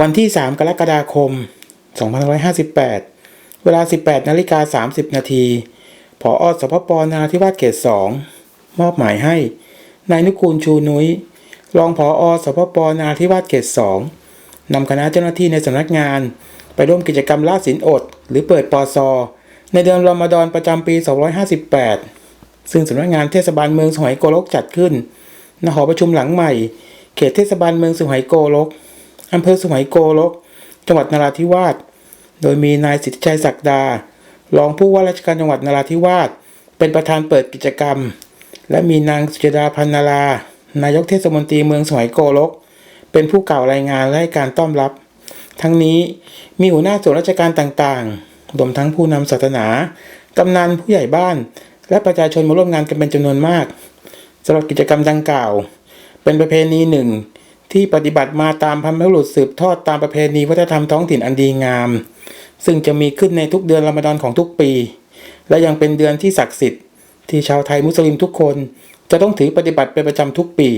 วันที่ 3 กรกฎาคม 2558 เวลา 18นาฬิกา30 นาทีผอสพปนาธิวาสเขต 2 มอบหมายให้ นายนุกูลชูนุ้ย รองผอสพปนาธิวาสเขต 2 นำคณะเจ้าหน้าที่ในสำนักงาน ไปร่วมกิจกรรมละสินอด หรือเปิดปอซอในเดือนรอมฎอนประจำปี 258 ซึ่งสำนักงานเทศบาลเมืองสุไหงโกลกจัดขึ้นณหอประชุมหลังใหม่ เขตเทศบาลเมืองสุไหงโกลก อำเภอสุไหงโกลก จังหวัดนราธิวาส โดยมีนายสิทธิชัยศักดา รองผู้ว่าราชการจังหวัดนราธิวาส เป็นประธานเปิดกิจกรรม และมีนางสุจดาพันนารา นายกเทศมนตรีเมืองสุไหงโกลก เป็นผู้กล่าวรายงานและให้การต้อนรับ ทั้งนี้มีหัวหน้าส่วนราชการต่างๆรวมทั้งผู้นำศาสนากำนันผู้ใหญ่บ้าน และประชาชนมาร่วมงานกันเป็นจำนวนมากสำหรับกิจกรรมดังกล่าว เป็นประเพณีหนึ่ง ที่ปฏิบัติมาตามพันธบุรุษสืบทอดตามประเพณีวัฒนธรรมท้องถิ่นอันดีงาม ซึ่งจะมีขึ้นในทุกเดือนรอมฎอนของทุกปี และยังเป็นเดือนที่ศักดิ์สิทธิ์ที่ชาวไทยมุสลิมทุกคน จะต้องถือปฏิบัติเป็นประจำทุกปี